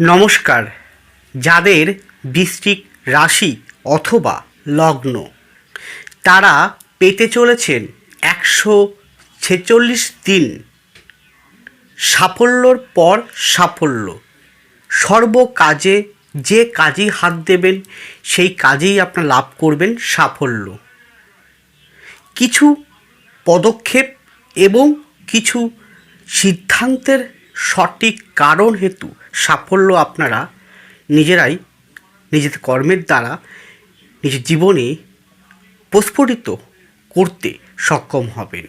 নমস্কার। যাদের বৃষ্টিক রাশি অথবা লগ্ন, তারা পেতে চলেছেন একশো ছেচল্লিশ দিন সাফল্যর পর সাফল্য। সর্ব কাজে যে কাজেই হাত দেবেন, সেই কাজেই আপনার লাভ করবেন সাফল্য। কিছু পদক্ষেপ এবং কিছু সিদ্ধান্তের সঠিক কারণ হেতু সাফল্য আপনারা নিজেরাই নিজেদের কর্মের দ্বারা নিজের জীবনে প্রস্ফুটিত করতে সক্ষম হবেন।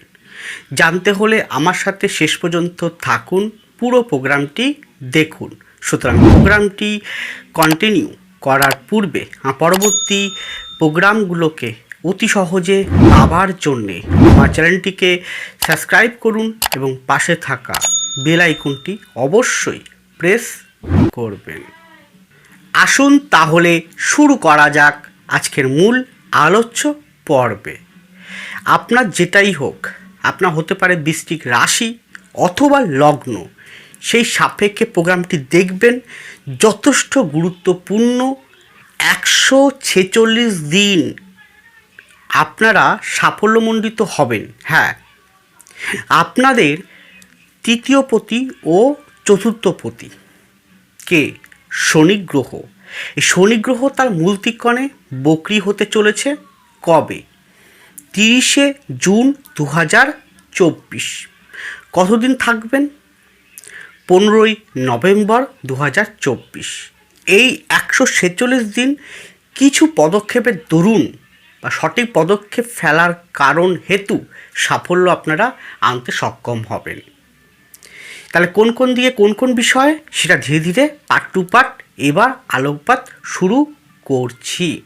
জানতে হলে আমার সাথে শেষ পর্যন্ত থাকুন, পুরো প্রোগ্রামটি দেখুন। সুতরাং প্রোগ্রামটি কন্টিনিউ করার পূর্বে পরবর্তী প্রোগ্রামগুলোকে অতি সহজে পাবার জন্যে আমার চ্যানেলটিকে সাবস্ক্রাইব করুন এবং পাশে থাকা বেল আইকনটি অবশ্যই প্রেস করবেন। আসুন তাহলে শুরু করা যাক আজকের মূল আলোচ্য পর্বে। আপনার যেটাই হোক, আপনার হতে পারে বৃষ্টিক রাশি অথবা লগ্ন, সেই সাপেক্ষে প্রোগ্রামটি দেখবেন যথেষ্ট গুরুত্বপূর্ণ একশো ছেচল্লিশ দিন আপনারা সাফল্যমণ্ডিত হবেন। হ্যাঁ আপনাদের তৃতীয় পতি ও চতুর্থ পতি। কে? শনি গ্রহ এই শনি গ্রহ তার মূল তিকণে বকরি হতে চলেছে কবে? তিরিশে জুন দু হাজার চব্বিশ। কতদিন থাকবেন? পনেরোই নভেম্বর দু হাজার চব্বিশ। এই একশো ছেচল্লিশ দিন কিছু পদক্ষেপের দরুন বা সঠিক পদক্ষেপ ফেলার কারণ হেতু সাফল্য আপনারা আনতে সক্ষম হবেন। তাহলে কোন কোন দিকে কোন কোন বিষয়? সেটা ধীরে ধীরে পার্ট টু পার্ট এবার আলোকপাত শুরু করছি।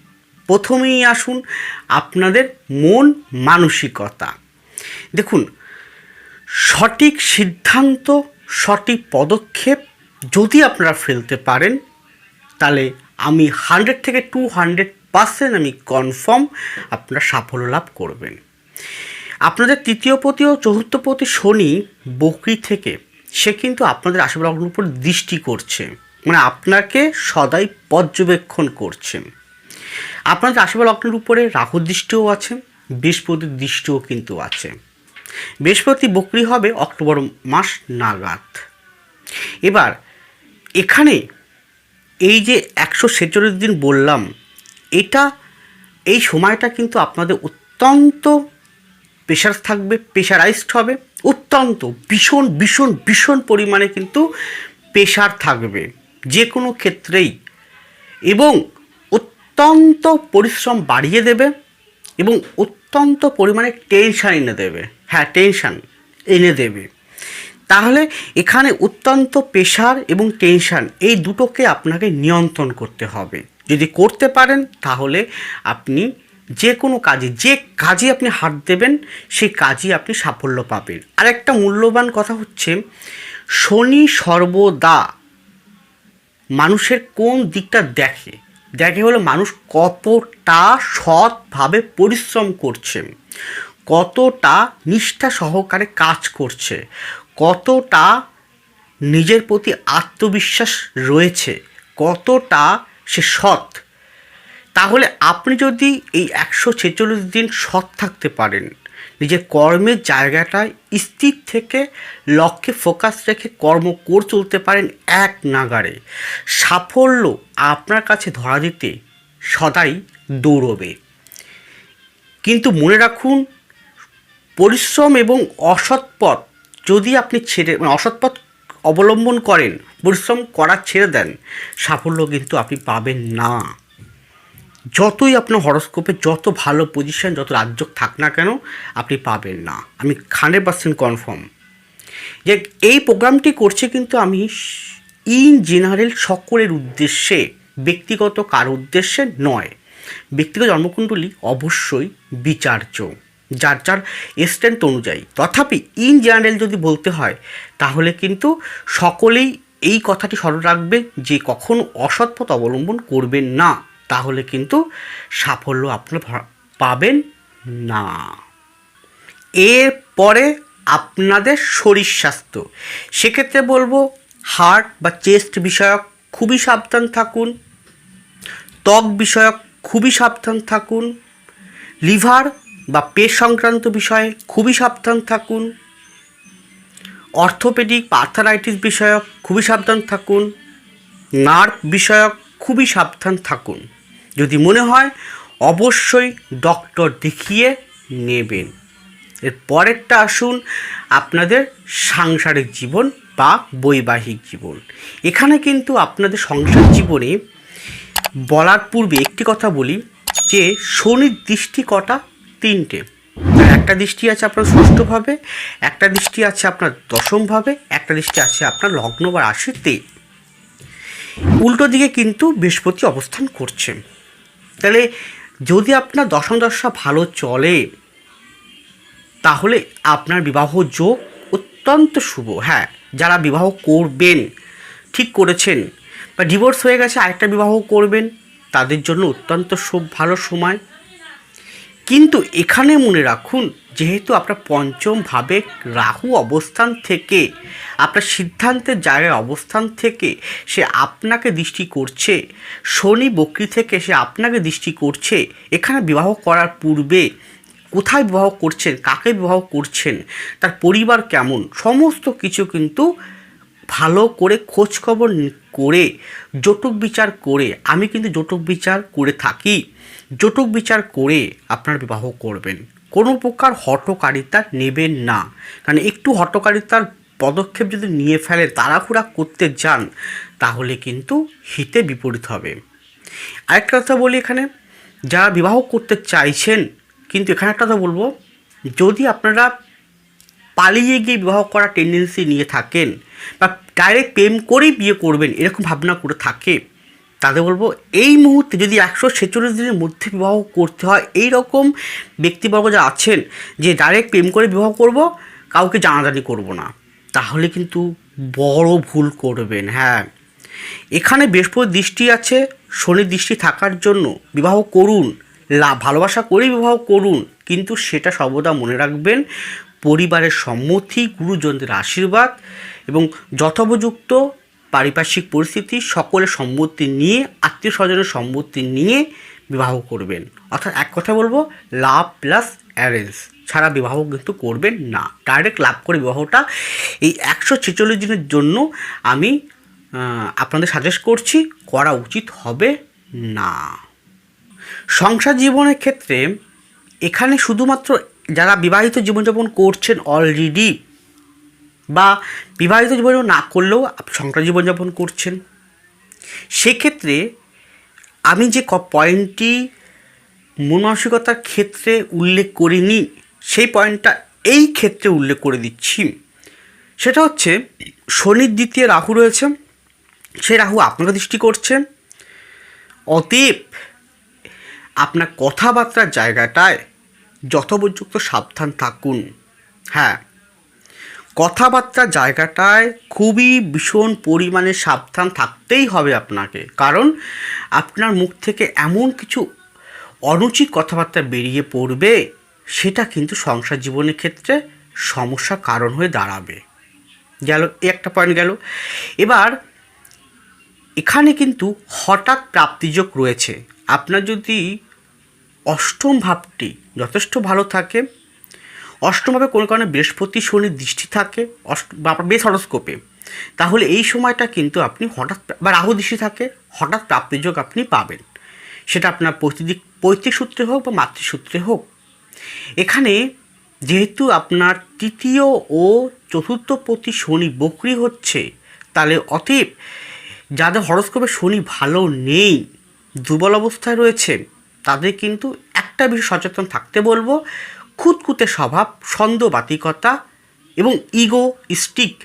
প্রথমেই আসুন আপনাদের মন মানসিকতা। দেখুন, সঠিক সিদ্ধান্ত, সঠিক পদক্ষেপ যদি আপনারা ফেলতে পারেন, তাহলে আমি হান্ড্রেড থেকে টু হান্ড্রেড পার্সেন্ট আমি কনফার্ম আপনারা সাফল্য লাভ করবেন। আপনাদের তৃতীয় পতি ও চতুর্থ পতি শনি বকরি থেকে সে কিন্তু আপনাদের আশেপাশের উপর দৃষ্টি করছে। মানে আপনাকে সদাই পর্যবেক্ষণ করছে। আপনাদের আশেপাশ লগ্নের উপরে রাহুর দৃষ্টিও আছে বৃহস্পতির দৃষ্টিও কিন্তু আছে। বৃহস্পতি বকরি হবে অক্টোবর মাস নাগাদ। এবার, এখানে এই যে একশো ছেচল্লিশ দিন বললাম, এটা, এই সময়টা কিন্তু আপনাদের অত্যন্ত প্রেশার থাকবে প্রেশারাইজড হবে। অত্যন্ত ভীষণ ভীষণ ভীষণ পরিমাণে কিন্তু প্রেশার থাকবে যে কোনো ক্ষেত্রেই। এবং অত্যন্ত পরিশ্রম বাড়িয়ে দেবে এবং অত্যন্ত পরিমাণে টেনশান এনে দেবে। হ্যাঁ টেনশান এনে দেবে। তাহলে এখানে অত্যন্ত প্রেশার এবং টেনশান এই দুটোকে আপনাকে নিয়ন্ত্রণ করতে হবে। যদি করতে পারেন, তাহলে আপনি যে কোনো কাজে, যে কাজে আপনি হাত দেবেন, সেই কাজই আপনি সাফল্য পাবেন। আর একটা মূল্যবান কথা হচ্ছে, শনি সর্বদা মানুষের কোন দিকটা দেখে দেখে হলো মানুষ কতটা সৎভাবে পরিশ্রম করছে, কতটা নিষ্ঠা সহকারে কাজ করছে, কতটা নিজের প্রতি আত্মবিশ্বাস রয়েছে, কতটা সে সৎ। তাহলে আপনি যদি এই একশো ছেচল্লিশ দিন সৎ থাকতে পারেন, নিজের কর্মের জায়গাটায় স্থির থেকে লক্ষ্যে ফোকাস রেখে কর্ম করে চলতে পারেন এক নাগারে সাফল্য আপনার কাছে ধরা দিতে সদাই দৌড়বে। কিন্তু মনে রাখুন, পরিশ্রম এবং অসৎ পথ যদি আপনি ছেড়ে মানে অসৎ পথ অবলম্বন করেন, পরিশ্রম করা ছেড়ে দেন, সাফল্য কিন্তু আপনি পাবেন না। যতই আপনার হরস্কোপে যত ভালো পজিশন যত রাজ্য থাক না কেন, আপনি পাবেন না। আমি হান্ড্রেড পার্সেন্ট কনফার্ম যে এই প্রোগ্রামটি করছে কিন্তু আমি ইন জেনারেল সকলের উদ্দেশ্যে, ব্যক্তিগত কার উদ্দেশ্যে নয়। ব্যক্তিগত জন্মকুণ্ডলী অবশ্যই বিচার্য, যার যার স্ট্রেন্থ অনুযায়ী। তথাপি ইন জেনারেল যদি বলতে হয়, তাহলে কিন্তু সকলেই এই কথাটি স্মরণ রাখবে যে কখনো অসৎ পথ অবলম্বন করবেন না। তাহলে কিন্তু সাফল্য আপনি পাবেন না। এরপরে আপনাদের শরীর স্বাস্থ্য। সেক্ষেত্রে বলব হার্ট বা চেস্ট বিষয়ক খুবই সাবধান থাকুন। ত্বক বিষয়ক খুবই সাবধান থাকুন। লিভার বা পেট সংক্রান্ত বিষয়ে খুবই সাবধান থাকুন। অর্থোপেডিক আর্থারাইটিস বিষয়ক খুবই সাবধান থাকুন। নার্ভ বিষয়ক খুবই সাবধান থাকুন। যদি মনে হয়, অবশ্যই ডক্টর দেখিয়ে নেবেন। এর পরেরটা আসুন আপনাদের সাংসারিক জীবন বা বৈবাহিক জীবন। এখানে কিন্তু আপনাদের সংসার জীবনে বলার পূর্বে একটি কথা বলি যে, শনির দৃষ্টি কটা? তিনটে। একটা দৃষ্টি আছে আপনার ষষ্ঠভাবে, একটা দৃষ্টি আছে আপনার দশমভাবে, একটা দৃষ্টি আছে আপনার লগ্ন বা রাশিতে। উল্টো দিকে কিন্তু বৃহস্পতি অবস্থান করছে। তাহলে যদি আপনার দশম দশা ভালো চলে, তাহলে আপনার বিবাহ যোগ অত্যন্ত শুভ। হ্যাঁ যারা বিবাহ করবেন, ঠিক করেছেন, বা ডিভোর্স হয়ে গেছে, আরেকটা বিবাহ করবেন, তাদের জন্য অত্যন্ত ভালো সময়। কিন্তু এখানে মনে রাখুন, যেহেতু আপনার পঞ্চম ভাবে রাহু অবস্থান থেকে, আপনার সিদ্ধান্তের জায়গায় অবস্থান থেকে সে আপনাকে দৃষ্টি করছে, শনি বকরি থেকে সে আপনাকে দৃষ্টি করছে, এখানে বিবাহ করার পূর্বে কোথায় বিবাহ করছেন, কাকে বিবাহ করছেন, তার পরিবার কেমন, সমস্ত কিছু কিন্তু ভালো করে খোঁজ খবর নি- করে, জটক বিচার করে, আমি কিন্তু জটক বিচার করে থাকি। জটক বিচার করে আপনার বিবাহ করবেন। কোনো প্রকার হটকারিতা নেবেন না। কারণ একটু হটকারিতার পদক্ষেপ যদি নিয়ে ফেলে, তাড়াহুড়া করতে যান, তাহলে কিন্তু হিতে বিপরীত হবে। আরেকটা কথা বলি এখানে, যারা বিবাহ করতে চাইছেন, কিন্তু এখানে একটা কথা বলব, যদি আপনারা পালিয়ে গিয়ে বিবাহ করার টেন্ডেন্সি নিয়ে থাকেন বা ডাইরেক্ট প্রেম করেই বিয়ে করবেন এরকম ভাবনা করে থাকে। তাদের বলব, এই মুহূর্তে যদি একশো ছেচল্লিশ দিনের মধ্যে বিবাহ করতে হয় এই রকম ব্যক্তিবর্গ যা আছেন যে ডাইরেক্ট প্রেম করে বিবাহ করব, কাউকে জানাজানি করব না। তাহলে কিন্তু বড় ভুল করবেন হ্যাঁ। এখানে বৃহস্পতির দৃষ্টি আছে শনির দৃষ্টি থাকার জন্য বিবাহ করুন, লা, ভালোবাসা করেই বিবাহ করুন, কিন্তু সেটা সর্বদা মনে রাখবেন পরিবারের সম্মতি, গুরুজনদের আশীর্বাদ এবং যথোপযুক্ত পারিপার্শ্বিক পরিস্থিতি সকলের সম্মতি নিয়ে আত্মীয় স্বজনের সম্মতি নিয়ে বিবাহ করবেন। অর্থাৎ এক কথা বলব, লাভ প্লাস অ্যারেঞ্জ ছাড়া বিবাহ কিন্তু করবেন না। ডাইরেক্ট লাভ করে বিবাহটা এই একশো ছেচল্লিশ দিনের জন্য আমি আপনাদের সাজেস্ট করছি, করা উচিত হবে না। সংসার জীবনের ক্ষেত্রে এখানে শুধুমাত্র যারা বিবাহিত জীবনযাপন করছেন অলরেডি বা বিবাহিত জীবনযাপন না করলেও সংসার জীবনযাপন করছেন, সেক্ষেত্রে আমি যে ক পয়েন্টটি মন মানসিকতার ক্ষেত্রে উল্লেখ করিনি, সেই পয়েন্টটা এই ক্ষেত্রে উল্লেখ করে দিচ্ছি। সেটা হচ্ছে, শনির দ্বিতীয় রাহু রয়েছে সে রাহু আপনাকে দৃষ্টি করছে। অতএব আপনার কথাবার্তার জায়গাটায় যথোপযুক্ত সাবধান থাকুন। হ্যাঁ কথাবার্তা জায়গাটায় খুবই ভীষণ পরিমাণে সাবধান থাকতেই হবে আপনাকে। কারণ আপনার মুখ থেকে এমন কিছু অনুচিত কথাবার্তা বেরিয়ে পড়বে, সেটা কিন্তু সংসার জীবনের ক্ষেত্রে সমস্যা কারণ হয়ে দাঁড়াবে। গেল একটা পয়েন্ট গেল। এবার, এখানে কিন্তু হঠাৎ প্রাপ্তিযোগ রয়েছে। আপনার যদি অষ্টম ভাবটি যথেষ্ট ভালো থাকে। অষ্টমভাবে কোনো কারণে বৃহস্পতি শনির দৃষ্টি থাকে, অষ্ট বা বেশ হরস্কোপে। তাহলে এই সময়টা কিন্তু আপনি হঠাৎ বা রাহু দৃষ্টি থাকে, হঠাৎ প্রাপ্তিযোগ আপনি পাবেন। সেটা আপনার পৈতৃক পৈতৃক সূত্রে হোক বা মাতৃসূত্রে হোক। এখানে যেহেতু আপনার তৃতীয় ও চতুর্থ প্রতি শনি বকরি হচ্ছে, তাহলে অতীব যাদের হরস্কোপে শনি ভালো নেই, দুর্বল অবস্থায় রয়েছে তাদের কিন্তু একটা বিষয় সচেতন থাকতে বলব, খুঁতখুঁতে স্বভাব ছন্দবাতিকতা এবং ইগো, স্টিক,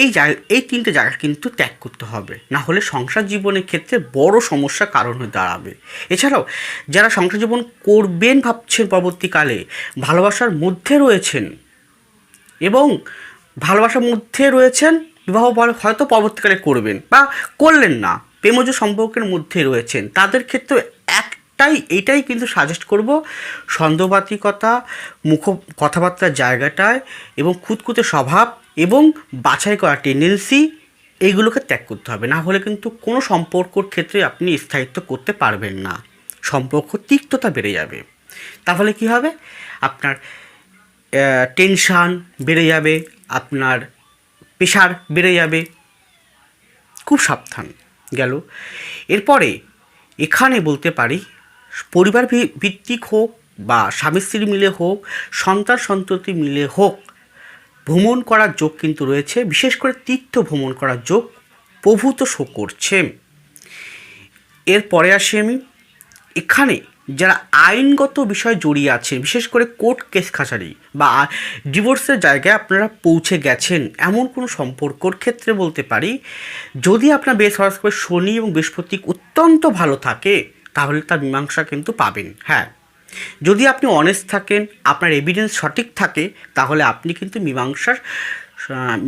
এই জায়গা এই তিনটে জায়গা কিন্তু ত্যাগ করতে হবে। না হলে সংসার জীবনের ক্ষেত্রে বড় সমস্যা কারণ হয়ে দাঁড়াবে। এছাড়াও, যারা সংসার জীবন করবেন ভাবছেন পরবর্তীকালে, ভালোবাসার মধ্যে রয়েছেন এবং ভালোবাসার মধ্যে রয়েছেন, বিবাহ হয়তো পরবর্তীকালে করবেন বা করলেন না, প্রেমজ সম্পর্কের মধ্যে রয়েছেন, তাদের ক্ষেত্রে একটাই এটাই এটাই কিন্তু সাজেস্ট করব সন্দেহবাতিকতা, মুখ, কথাবার্তার জায়গাটায় এবং খুঁতখুঁতে স্বভাব এবং বাছাই করা টেন্ডেন্সি এইগুলোকে ত্যাগ করতে হবে। না হলে কিন্তু কোনো সম্পর্কর ক্ষেত্রে আপনি স্থায়িত্ব করতে পারবেন না। সম্পর্ক তিক্ততা বেড়ে যাবে। তাহলে কি হবে? আপনার টেনশান বেড়ে যাবে, আপনার প্রেশার বেড়ে যাবে। খুব সাবধান গেল। এরপরে এখানে বলতে পারি পরিবার ভিত্তিক হোক বা স্বামী স্ত্রী মিলে হোক, সন্তান সন্ততি মিলে হোক, ভ্রমণ করার যোগ কিন্তু রয়েছে। বিশেষ করে তীর্থ ভ্রমণ করার যোগ প্রভূত শো করছে। এরপরে আসি আমি। এখানে যারা আইনগত বিষয় জড়িয়ে আছেন, বিশেষ করে কোর্ট কেস কাছারি বা ডিভোর্সের জায়গায় আপনারা পৌঁছে গেছেন, এমন কোনো সম্পর্কর ক্ষেত্রে বলতে পারি, যদি আপনার বেশ হরস্কোপে শনি এবং বৃহস্পতি অত্যন্ত ভালো থাকে তাহলে তার মীমাংসা কিন্তু পাবেন হ্যাঁ। যদি আপনি অনেস্ট থাকেন, আপনার এভিডেন্স সঠিক থাকে, তাহলে আপনি কিন্তু মীমাংসার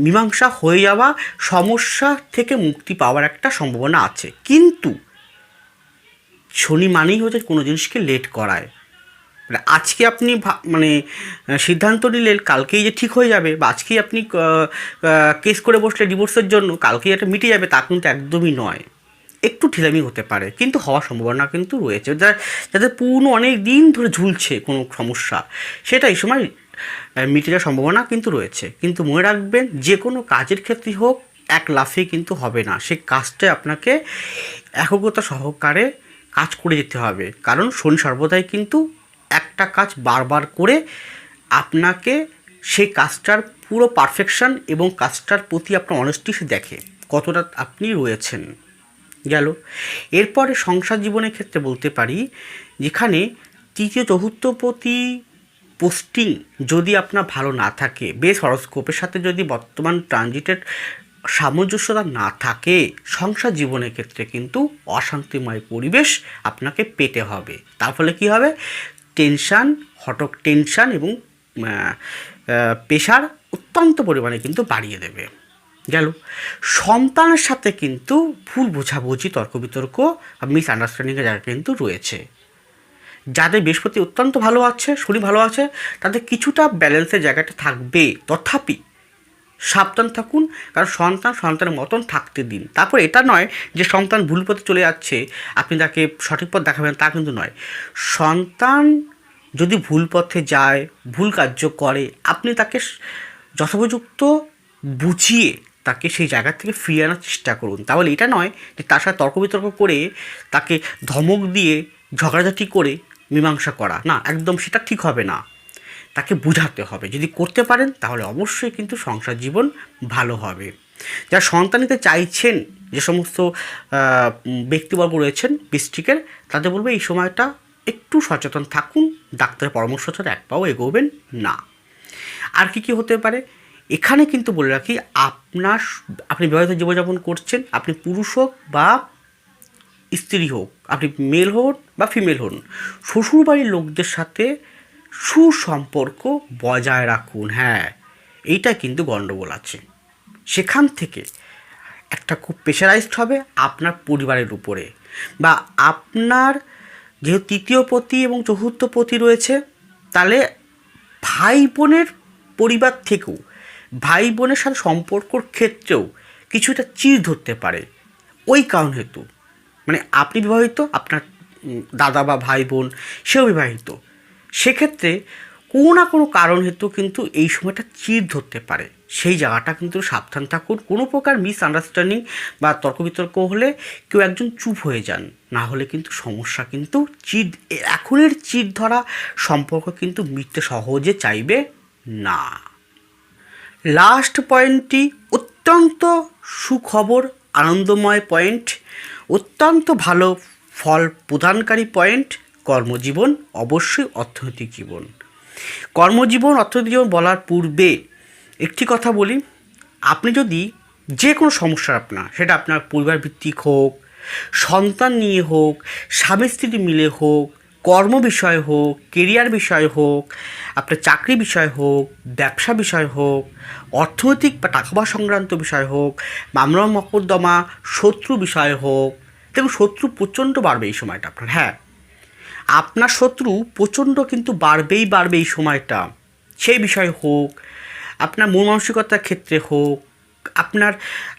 মীমাংসা হয়ে যাওয়া সমস্যা থেকে মুক্তি পাওয়ার একটা সম্ভাবনা আছে। কিন্তু শনি মানেই হচ্ছে কোনো জিনিসকে লেট করায়। মানে আজকে আপনি মানে সিদ্ধান্ত নিলেন, কালকেই যে ঠিক হয়ে যাবে, বা আজকেই আপনি কেস করে বসলে ডিভোর্সের জন্য, কালকেই এটা মিটে যাবে, তা কিন্তু একদমই নয়। একটু ঢিলামি হতে পারে, কিন্তু হওয়ার সম্ভাবনা কিন্তু রয়েছে। যা, যাদের পূর্ণ অনেক দিন ধরে ঝুলছে কোনো সমস্যা, সেটা এই সময় মিটে যাওয়ার সম্ভাবনা কিন্তু রয়েছে। কিন্তু মনে রাখবেন, যে কোনো কাজের ক্ষেত্রে হোক, এক লাফে কিন্তু হবে না। সেই কাজটা আপনাকে একগ্রতা সহকারে কাজ করে যেতে হবে। কারণ শনি সর্বদাই কিন্তু একটা কাজ বারবার করে আপনাকে সেই কাজটার পুরো পারফেকশন এবং কাজটার প্রতি আপনার অনেস্টি সে দেখে, কতটা আপনি রয়েছেন। গেল। এরপরে সংসার জীবনের ক্ষেত্রে বলতে পারি, যেখানে তৃতীয় চতুর্থপতি পোস্টিং যদি আপনার ভালো না থাকে, বেশ হরস্কোপের সাথে যদি বর্তমান ট্রানজিটের সামঞ্জস্যতা না থাকে, সংসার জীবনের ক্ষেত্রে কিন্তু অশান্তিময় পরিবেশ আপনাকে পেতে হবে। তার ফলে কী হবে? টেনশান হটক টেনশান এবং পেশার অত্যন্ত পরিমাণে কিন্তু বাড়িয়ে দেবে। গেল। সন্তানের সাথে কিন্তু ভুল বোঝাবুঝি তর্ক বিতর্ক মিস আন্ডারস্ট্যান্ডিংয়ের জায়গা কিন্তু রয়েছে। যাদের বৃহস্পতি অত্যন্ত ভালো আছে শরীর ভালো আছে, তাদের কিছুটা ব্যালেন্সের জায়গাটা থাকবে। তথাপি সাবধান থাকুন, কারণ সন্তান সন্তানের মতন থাকতে দিন। তারপর এটা নয় যে সন্তান ভুল পথে চলে যাচ্ছে, আপনি তাকে সঠিক পথ দেখাবেন, তা কিন্তু নয়। সন্তান যদি ভুল পথে যায়, ভুল কার্য করে, আপনি তাকে যথোপযুক্ত বুঝিয়ে তাকে সেই জায়গা থেকে ফিরিয়ে আনার চেষ্টা করুন। তাহলে এটা নয় যে তার সাথে তর্ক বিতর্ক করে তাকে ধমক দিয়ে ঝগড়াঝাটি করে মীমাংসা করা। না, একদম সেটা ঠিক হবে না। তাকে বোঝাতে হবে। যদি করতে পারেন, তাহলে অবশ্যই কিন্তু সংসার জীবন ভালো হবে। যারা সন্তান নিতে চাইছেন, যে সমস্ত ব্যক্তিবর্গ রয়েছেন, ডিস্ট্রিক্টের, তাদের বলবে এই সময়টা একটু সচেতন থাকুন। ডাক্তারের পরামর্শ ছাড়া এক পাও এগোবেন না। আর কি কি হতে পারে? এখানে কিন্তু বলে রাখি, আপনার আপনি বিবাহিত জীবনযাপন করছেন, আপনি পুরুষ হোক বা স্ত্রী হোক, আপনি মেল হন বা ফিমেল হন, শ্বশুরবাড়ির লোকদের সাথে সুসম্পর্ক বজায় রাখুন। হ্যাঁ এইটা কিন্তু গণ্ডগোল আছে। সেখান থেকে একটা খুব প্রেশারাইজড হবে আপনার পরিবারের উপরে বা আপনার যেহেতু তৃতীয় পতি এবং চতুর্থ পতি রয়েছে, তাহলে ভাই বোনের পরিবার থেকেও ভাই বোনের সাথে সম্পর্কর ক্ষেত্রেও কিছুটা চির ধরতে পারে। ওই কারণ হেতু। মানে আপনি বিবাহিত, আপনার দাদা বা ভাই বোন সেও বিবাহিত। সেক্ষেত্রে কোনো না কোনো কারণ হেতু কিন্তু এই সময়টা চির ধরতে পারে। সেই জায়গাটা কিন্তু সাবধান থাকুন। কোনো প্রকার মিস আন্ডারস্ট্যান্ডিং বা তর্ক বিতর্ক হলে কেউ একজন চুপ হয়ে যান। না হলে কিন্তু সমস্যা কিন্তু চির এখনের চির ধরা সম্পর্ক কিন্তু মিটতে সহজে চাইবে না। লাস্ট পয়েন্টটি অত্যন্ত সুখবর, আনন্দময় পয়েন্ট, অত্যন্ত ভালো ফল প্রদানকারী পয়েন্ট, কর্মজীবন, অবশ্যই অর্থনৈতিক জীবন। কর্মজীবন, অর্থনৈতিক জীবন বলার পূর্বে একটি কথা বলি, আপনি যদি যে কোনো সমস্যা আপনার, সেটা আপনার পরিবার ভিত্তিক হোক, সন্তান নিয়ে হোক, স্বামী স্ত্রী মিলে হোক কর্ম বিষয় হোক কেরিয়ার বিষয় হোক, আপনার চাকরি বিষয় হোক, ব্যবসা বিষয় হোক, অর্থনৈতিক বা টাকা সংক্রান্ত বিষয় হোক, মামলা, মকদ্দমা, শত্রু বিষয় হোক, দেখুন শত্রু প্রচণ্ড বাড়বে এই সময়টা আপনার হ্যাঁ। আপনার শত্রু প্রচণ্ড কিন্তু বাড়বেই বাড়বে এই সময়টা। সেই বিষয় হোক, আপনার মন মানসিকতার ক্ষেত্রে হোক, আপনার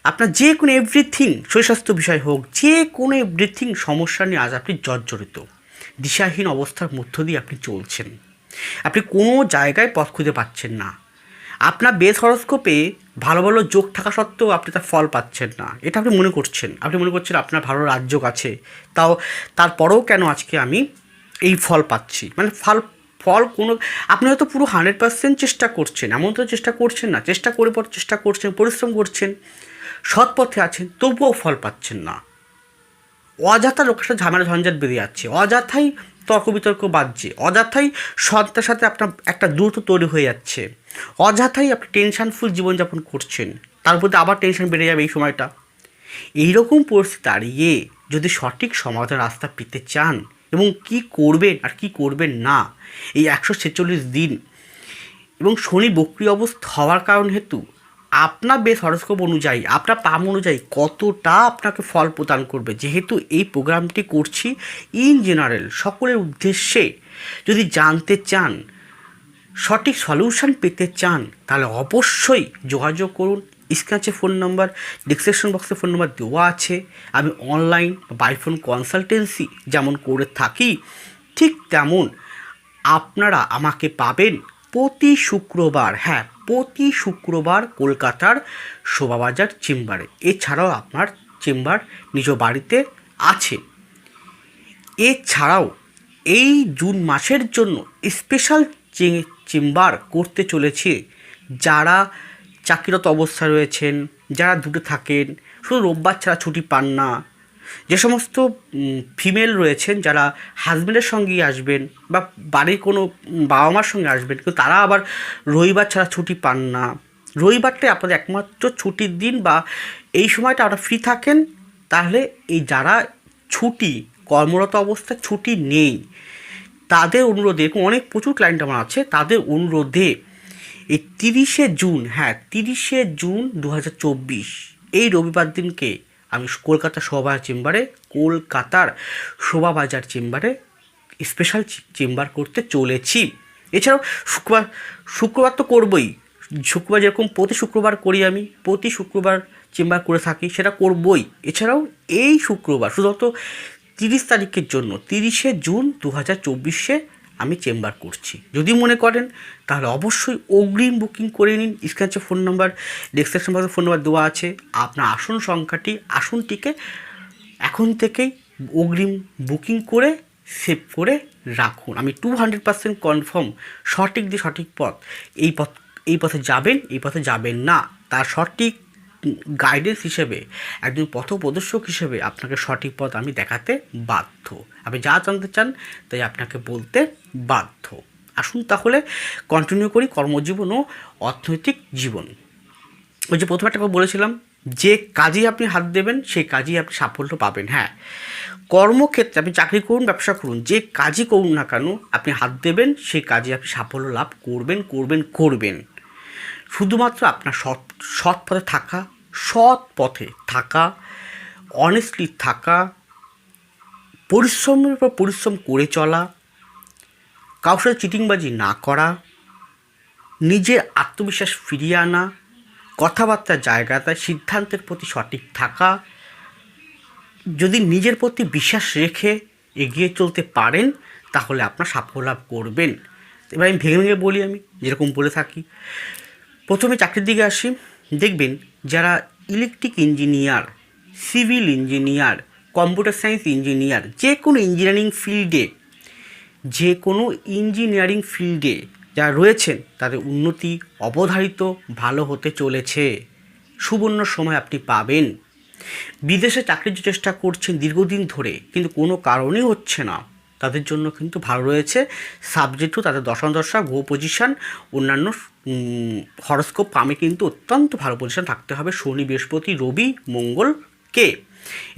আপনার যে কোনো এভরিথিং শরীর স্বাস্থ্য বিষয় হোক, যে কোনো এভরিথিং সমস্যা নিয়ে আজ আপনি জর্জরিত। দিশাহীন অবস্থার মধ্য দিয়ে আপনি চলছেন। আপনি কোনো জায়গায় পথ খুঁজে পাচ্ছেন না। আপনার বেস হরস্কোপে ভালো ভালো যোগ থাকা সত্ত্বেও আপনি তার ফল পাচ্ছেন না। এটা আপনি মনে করছেন। আপনি মনে করছেন আপনার ভালো রাজযোগ আছে। তাও তারপরেও কেন আজকে আমি এই ফল পাচ্ছি? মানে ফল ফল কোনো, আপনি হয়তো পুরো হান্ড্রেড পার্সেন্ট চেষ্টা করছেন। এমন তো চেষ্টা করছেন না। চেষ্টা করে পর চেষ্টা করছেন, পরিশ্রম করছেন, সৎ পথে আছেন, তবুও ফল পাচ্ছেন না। অযথা লোকের সাথে ঝামেলা ঝঞ্ঝাট বেরিয়ে যাচ্ছে। অযথাই তর্ক বিতর্ক বাজছে। অযথাই সত্তার সাথে আপনার একটা দ্রুত তৈরি হয়ে যাচ্ছে। অযথাই আপনি টেনশনফুল জীবনযাপন করছেন। তার মধ্যে আবার টেনশন বেড়ে যাবে এই সময়টা। এইরকম পরিস্থিতি দাঁড়িয়ে যদি সঠিক সমাধান রাস্তা পেতে চান এবং কি করবেন আর কি করবেন না, এই একশো ছেচল্লিশ দিন এবং শনি বক্রি অবস্থা হওয়ার কারণ হেতু আপনার বেশ হরস্কোপ অনুযায়ী আপনার পাম অনুযায়ী কতটা আপনাকে ফল প্রদান করবে? যেহেতু এই প্রোগ্রামটি করছি ইন জেনারেল সকলের উদ্দেশ্যে যদি জানতে চান, সঠিক সলিউশন পেতে চান, তাহলে অবশ্যই যোগাযোগ করুন। স্ক্র্যাচে ফোন নাম্বার ডিসক্রিপশন বক্সে ফোন নাম্বার দেওয়া আছে। আমি অনলাইন বাই ফোন কনসালটেন্সি যেমন করে থাকি, ঠিক তেমন আপনারা আমাকে পাবেন। প্রতি শুক্রবার হ্যাঁ প্রতি শুক্রবার কলকাতার শোভাবাজার চেম্বারে। এছাড়াও আপনার চেম্বার নিজ বাড়িতে আছে। এছাড়াও এই জুন মাসের জন্য স্পেশাল চেম্বার করতে চলেছে যারা চাকরিরত অবস্থায় রয়েছেন, যারা দূরে থাকেন। শুধু রোববার ছাড়া ছুটি পান না যে সমস্ত ফিমেল রয়েছেন, যারা হাজব্যান্ডের সঙ্গেই আসবেন বা বাড়ির কোনো বাবা মার সঙ্গে আসবেন, কিন্তু তারা আবার রবিবার ছাড়া ছুটি পান না। রবিবারটাই আপনাদের একমাত্র ছুটির দিন বা এই সময়টা আপনারা ফ্রি থাকেন, তাহলে এই যারা ছুটি, কর্মরত অবস্থায় ছুটি নেই, তাদের অনুরোধে, এরকম অনেক প্রচুর ক্লায়েন্ট আমার আছে, তাদের অনুরোধে এই তিরিশে জুন হ্যাঁ তিরিশে জুন দু হাজার চব্বিশ, এই রবিবার দিনকে আমি কলকাতা শোভাবাজার চেম্বারে, কলকাতার শোভাবাজার চেম্বারে স্পেশাল চেম্বার করতে চলেছি। এছাড়াও শুক্রবার শুক্রবার তো করবই। শুক্রবার যেরকম প্রতি শুক্রবার করি আমি, প্রতি শুক্রবার চেম্বার করে থাকি, সেটা করবই। এছাড়াও এই শুক্রবার, শুধুমাত্র তিরিশ তারিখের জন্য, তিরিশে জুন দু হাজার চব্বিশে আমি চেম্বার করছি। যদি মনে করেন, তাহলে অবশ্যই অগ্রিম বুকিং করে নিন। স্ক্র্যাচে ফোন নাম্বার, ডেস্ক্রিপশন বক্সে ফোন নাম্বার দেওয়া আছে। আপনার আসন সংখ্যাটি, আসনটিকে এখন থেকেই অগ্রিম বুকিং করে, সেভ করে রাখুন। আমি টু হান্ড্রেড পার্সেন্ট কনফার্ম সঠিক দিয়ে সঠিক পথ, এই পথ, এই পথে যাবেন, এই পথে যাবেন না। তার সঠিক গাইডেন্স হিসেবে, একজন পথপ্রদর্শক হিসেবে আপনাকে সঠিক পথ আমি দেখাতে বাধ্য। আপনি যা জানতে চান তাই আপনাকে বলতে বাধ্য। আসুন তাহলে কন্টিনিউ করি কর্মজীবন ও অর্থনৈতিক জীবন। ওই যে প্রথমে একটা বলেছিলাম, যে কাজেই আপনি হাত দেবেন, সেই কাজেই আপনি সাফল্য পাবেন। হ্যাঁ কর্মক্ষেত্রে আপনি চাকরি করুন, ব্যবসা করুন, যে কাজই করুন না কেন, আপনি হাত দেবেন, সেই কাজে আপনি সাফল্য লাভ করবেন করবেন করবেন। শুধুমাত্র আপনার সৎ সৎ পথে থাকা, সৎ পথে থাকা অনেস্টলি থাকা, পরিশ্রমের উপর পরিশ্রম করে চলা, কারোর সাথে চিটিংবাজি না করা, নিজের আত্মবিশ্বাস ফিরিয়ে আনা, কথাবার্তার জায়গাতে সিদ্ধান্তের প্রতি সঠিক থাকা, যদি নিজের প্রতি বিশ্বাস রেখে এগিয়ে চলতে পারেন, তাহলে আপনার সাফল্য লাভ করবেন। এবার আমি ভেঙে ভেঙে বলি আমি, যেরকম বলে থাকি। প্রথমে চাকরির দিকে আসি। দেখবেন যারা electric engineer civil engineer computer science engineer যে কোনো ইঞ্জিনিয়ারিং ফিল্ডে যে কোনো ইঞ্জিনিয়ারিং ফিল্ডে যারা রয়েছেন, তাদের উন্নতি অবধারিত, ভালো হতে চলেছে। সুবর্ণ সময় আপনি পাবেন। বিদেশে চাকরির চেষ্টা করছেন দীর্ঘদিন ধরে, কিন্তু কোনো কারণেই হচ্ছে না। তাদের জন্য কিন্তু ভালো রয়েছে। সাবজেক্টও তাদের দশম দশা গো পজিশান অন্যান্য হরস্কোপ পামে কিন্তু অত্যন্ত ভালো পজিশান থাকতে হবে। শনি, বৃহস্পতি, রবি মঙ্গলকে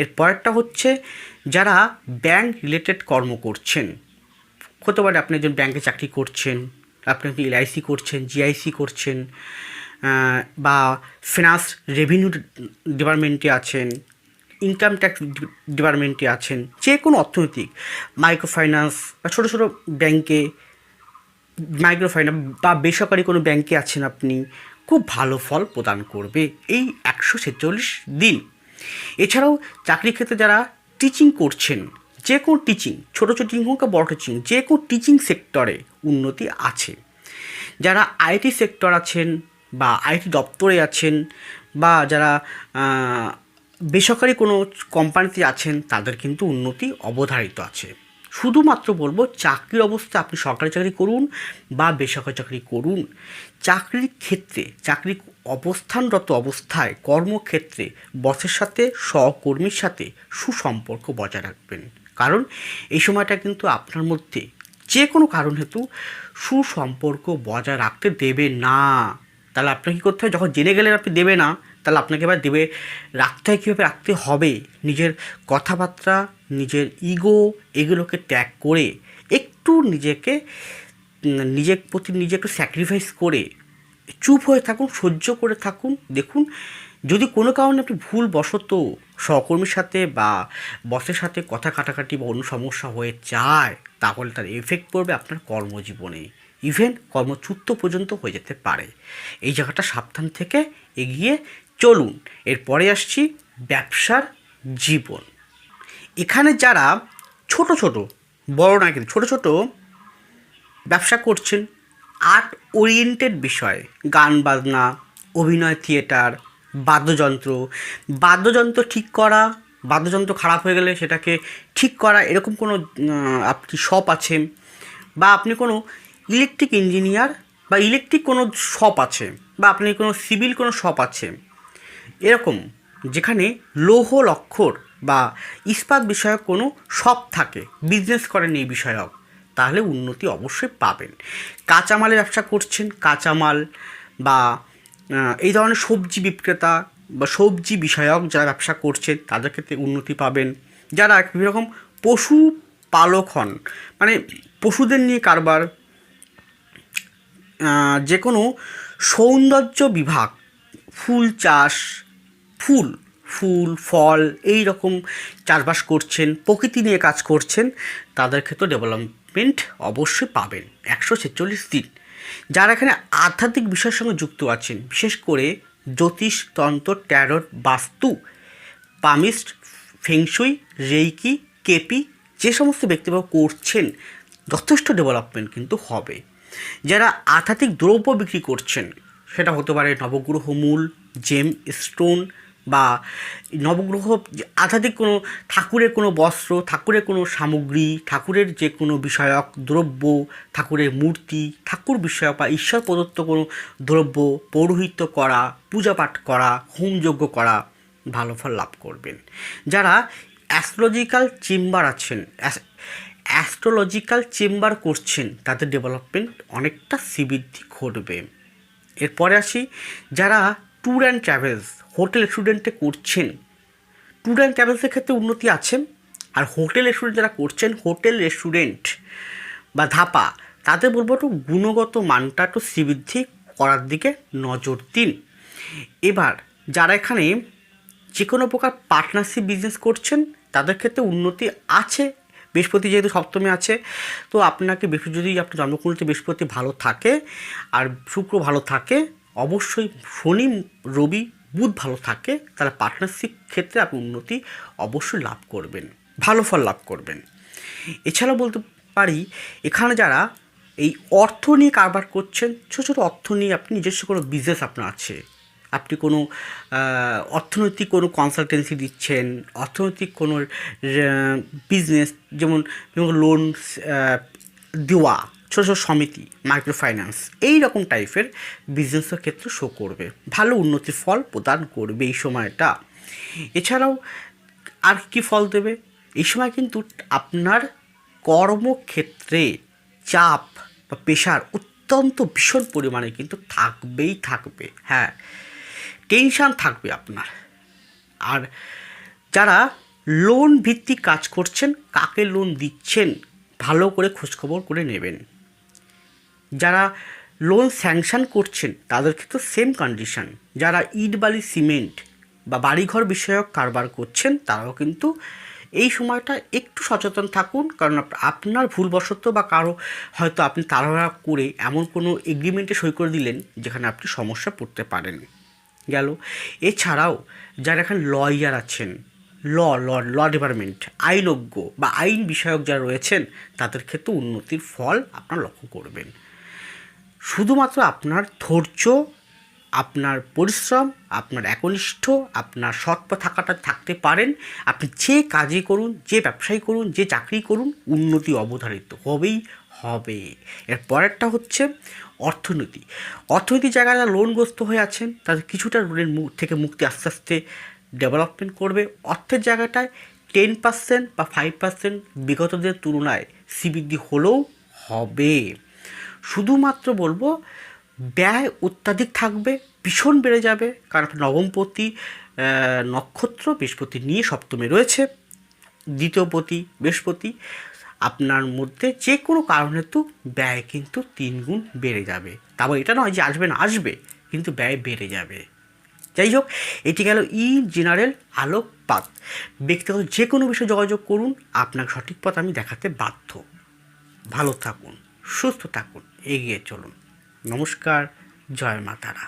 এর পরেরটা হচ্ছে যারা ব্যাংক রিলেটেড কর্ম করছেন। হতে পারে আপনি একজন ব্যাংকে চাকরি করছেন, আপনি একজন এলআইসি করছেন জিআইসি করছেন বা ফিনান্স রেভিনিউ ডিপার্টমেন্টে আছেন ইনকাম ট্যাক্স ডিপার্টমেন্টে আছেন যে কোনো অর্থনৈতিক মাইক্রো ফাইন্যান্স বা ছোটো ছোটো ব্যাংকে মাইক্রো ফাইন্যান্স বা বেসরকারি কোনো ব্যাংকে আছেন আপনি, খুব ভালো ফল প্রদান করবে এই একশো ছেচল্লিশ দিন। এছাড়াও চাকরির ক্ষেত্রে যারা টিচিং করছেন যে কোনো টিচিং ছোটো ছোটো টিচিং হোক বা বড় টিচিং যে কোনো টিচিং সেক্টরে উন্নতি আছে। যারা আইটি সেক্টর আছেন বা আইটি দপ্তরে আছেন বা যারা বেসরকারি কোনো কোম্পানিতে আছেন, তাদের কিন্তু উন্নতি অবধারিত আছে। শুধুমাত্র বলব চাকরির অবস্থা আপনি সরকারি চাকরি করুন বা বেসরকারি চাকরি করুন। চাকরির ক্ষেত্রে চাকরি অবস্থানরত অবস্থায় কর্মক্ষেত্রে বসের সাথে, সহকর্মীর সাথে সুসম্পর্ক বজায় রাখবেন। কারণ এই সময়টা কিন্তু আপনার মধ্যে যে কোনো কারণ হেতু সুসম্পর্ক বজায় রাখতে দেবে না। তাহলে আপনাকে কী করতে হবে যখন জেনে গেলেন আপনি দেবে না। তাহলে আপনাকে এবার দেবে, রাখতে হয় কীভাবে? রাখতে হবে। নিজের কথাবার্তা, নিজের ইগো এগুলোকে ত্যাগ করে, একটু নিজেকে, নিজের প্রতি নিজে একটু স্যাক্রিফাইস করে, চুপ হয়ে থাকুন, সহ্য করে থাকুন। দেখুন, যদি কোনো কারণে আপনি ভুল বশত সহকর্মীর সাথে বা বসের সাথে কথা কাটাকাটি বা অন্য সমস্যা হয়ে যায়, তাহলে তার এফেক্ট পড়বে আপনার কর্মজীবনে। ইভেন কর্মচ্যুত পর্যন্ত হয়ে যেতে পারে। এই জায়গাটা সাবধান থেকে এগিয়ে চলুন, এরপরে আসছি ব্যবসার জীবন। এখানে যারা ছোট ছোট, বড় না কিন্তু ছোট ছোট ব্যবসা করছেন, আর্ট ওরিয়েন্টেড বিষয়ে, গান বাজনা, অভিনয় থিয়েটার, বাদ্যযন্ত্র বাদ্যযন্ত্র ঠিক করা, বাদ্যযন্ত্র খারাপ হয়ে গেলে সেটাকে ঠিক করা, এরকম কোনো আপনি শপ আছে বা আপনি কোনো ইলেকট্রিক ইঞ্জিনিয়ার বা ইলেকট্রিক কোনো শপ আছে বা আপনি কোনো সিভিল কোনো শপ আছে এরকম, যেখানে লৌহ লক্ষর বা ইস্পাত বিষয়ক কোনো শপ থাকে বিজনেস করেন এই বিষয়ক, তাহলে উন্নতি অবশ্যই পাবেন। কাঁচামালের ব্যবসা করছেন, কাঁচামাল বা এই ধরনের সবজি বিক্রেতা বা সবজি বিষয়ক যারা ব্যবসা করছেন, তাদের ক্ষেত্রে উন্নতি পাবেন। যারা বিভিন্ন রকম পশু পালক হন মানে পশুদের নিয়ে কারবার যে কোনো সৌন্দর্য বিভাগ ফুল চাষ, ফুল ফুল, ফল এই রকম চাষবাস করছেন, প্রকৃতি নিয়ে কাজ করছেন, তাদের ক্ষেত্রে ডেভেলপমেন্ট অবশ্যই পাবেন। একশো ছেচল্লিশ দিন। যারা এখানে আধ্যাত্মিক বিষয়ের সঙ্গে যুক্ত আছেন, বিশেষ করে জ্যোতিষ, তন্ত্র ট্যারট বাস্তু, পামিস্ট ফেংশুই রেইকি কেপি যে সমস্ত ব্যক্তিরা করছেন, যথেষ্ট ডেভেলপমেন্ট কিন্তু হবে। যারা আধ্যাত্মিক দ্রব্য বিক্রি করছেন সেটা হতে পারে নবগ্রহ মূল জেম স্টোন বা নবগ্রহ, আধ্যাত্মিক কোনো, ঠাকুরের কোনো বস্ত্র, ঠাকুরের কোনো সামগ্রী, ঠাকুরের যে কোনো বিষয়ক দ্রব্য, ঠাকুরের মূর্তি, ঠাকুর বিষয়ক বা ঈশ্বর প্রদত্ত কোনো দ্রব্য, পৌরোহিত্য করা, পূজাপাঠ করা, হোমযজ্ঞ করা, ভালো ফল লাভ করবেন। যারা অ্যাস্ট্রোলজিক্যাল চেম্বার আছেন অ্যাস্ট্রোলজিক্যাল চেম্বার করছেন, তাদের ডেভেলপমেন্ট অনেকটা শ্রীবৃদ্ধি ঘটবে। এরপরে আসি, যারা ট্যুর অ্যান্ড ট্রাভেলস হোটেল স্টুডেন্টে করছেন। ট্যুর অ্যান্ড ট্রাভেলসের ক্ষেত্রে উন্নতি আছে আর হোটেল রেস্টুরেন্ট যারা করছেন হোটেল রেস্টুরেন্ট বা ধাপা, তাদের বলব একটু গুণগত মানটা একটু শ্রীবৃদ্ধি করার দিকে নজর দিন। এবার, যারা এখানে যে কোনো প্রকার পার্টনারশিপ বিজনেস করছেন, তাদের ক্ষেত্রে উন্নতি আছে বৃহস্পতি যেহেতু সপ্তমে আছে, তো আপনাকে যদি আপনার জন্মকুণ্ডলিতে বৃহস্পতি ভালো থাকে আর শুক্র ভালো থাকে, অবশ্যই শনি, রবি, বুধ ভালো থাকে, তাহলে পার্টনারশিপ ক্ষেত্রে আপনি উন্নতি অবশ্যই লাভ করবেন, ভালো ফল লাভ করবেন। এছাড়া বলতে পারি, এখানে যারা এই অর্থ নিয়ে কারবার করছেন, ছোটো ছোটো অর্থ নিয়ে আপনি নিজস্ব কোনো বিজনেস আপনার আছে আপনি কোনো অর্থনৈতিক কোনো কনসালটেন্সি দিচ্ছেন, অর্থনৈতিক কোনো বিজনেস যেমন লোন দেওয়া, ছোটো ছোটো সমিতি মাইক্রো ফাইন্যান্স এই রকম টাইপের বিজনেসের ক্ষেত্রে শো করবে। ভালো উন্নতির ফল প্রদান করবে এই সময়টা। এছাড়াও, আর কি ফল দেবে? এই সময় কিন্তু আপনার কর্মক্ষেত্রে চাপ বা প্রেশার অত্যন্ত ভীষণ পরিমাণে কিন্তু থাকবেই থাকবে। হ্যাঁ টেনশান থাকবে আপনার। আর যারা লোন ভিত্তিক কাজ করছেন, কাকে লোন দিচ্ছেন, ভালো করে খোঁজখবর করে নেবেন। যারা লোন স্যাংশন করছেন, তাদের ক্ষেত্রে সেম কন্ডিশন যারা ইট, বালি সিমেন্ট বা বাড়িঘর বিষয়ক কারবার করছেন, তারাও কিন্তু এই সময়টা একটু সচেতন থাকুন, কারণ আপনার ভুলবশত বা কারও হয়তো আপনি তাড়াহুড়া করে এমন কোনো এগ্রিমেন্টে সই করে দিলেন, যেখানে আপনি সমস্যা পড়তে পারেন। গেল। এছাড়াও যারা এখানে লয়ার আছেন ল ল ল ডিপার্টমেন্ট আইনজ্ঞ বা আইন বিষয়ক যারা রয়েছেন, তাদের ক্ষেত্রে উন্নতির ফল আপনারা লক্ষ্য করবেন। শুধুমাত্র আপনার ধৈর্য, আপনার পরিশ্রম, আপনার একনিষ্ঠ, আপনার সৎপ থাকাটা থাকতে পারেন। আপনি যে কাজই করুন, যে ব্যবসায়ী করুন, যে চাকরি করুন, উন্নতি অবধারিত হবেই। হবে। এর পরেরটা হচ্ছে অর্থনীতি। অর্থনীতি যারা লোনগ্রস্ত হয়ে আছেন তাদের কিছুটা লোনের থেকে মুক্তি আস্তে আস্তে ডেভেলপমেন্ট করবে। অর্থের জায়গাটায় টেন পার্সেন্ট বা ফাইভ পার্সেন্ট বিগতদের তুলনায় সিবৃদ্ধি হলেও হবে। শুধুমাত্র বলব, ব্যয় অত্যাধিক থাকবে, ভীষণ বেড়ে যাবে, কারণ নবমপতি নক্ষত্র বৃহস্পতি নিয়ে সপ্তমে রয়েছে, দ্বিতীয়পতি বৃহস্পতি আপনার মধ্যে যে কোনো কারণ হেতু ব্যয় কিন্তু তিন গুণ বেড়ে যাবে। তারপর এটা নয় যে আসবে না, আসবে, কিন্তু ব্যয় বেড়ে যাবে। যাই হোক, এটি গেল ই জেনারেল আলোকপাত। ব্যক্তিগত যে কোনো বিষয়ে যোগাযোগ করুন আপনার সঠিক পথ আমি দেখাতে বাধ্য। ভালো থাকুন, সুস্থ থাকুন, এগিয়ে চলুন। নমস্কার, জয় মা তারা